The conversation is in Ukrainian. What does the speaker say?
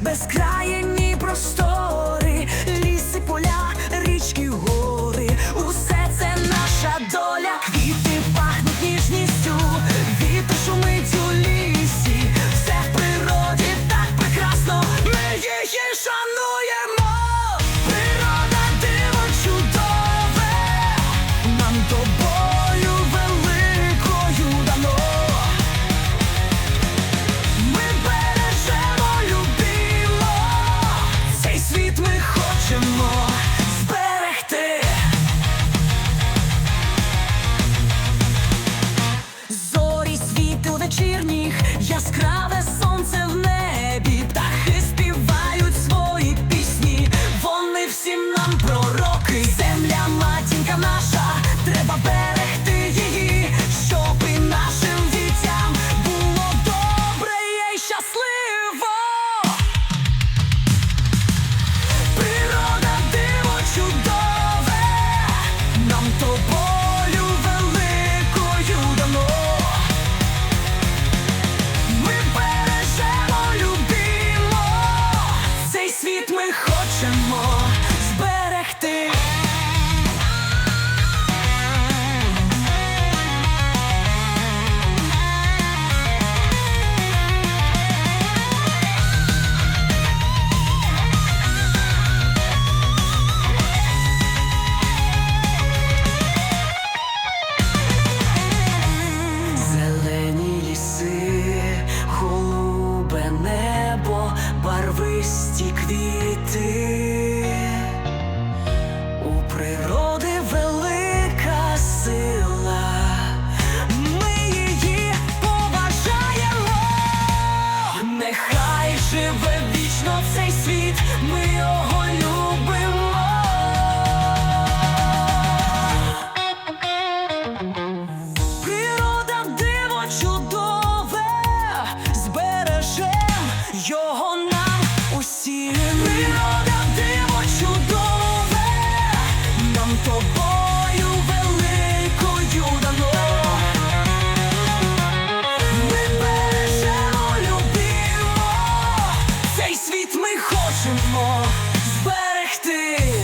безкраєнні простори. ти. У природи велика сила, ми її поважаємо, нехай живе вічно цей світ, ми його. зберегти.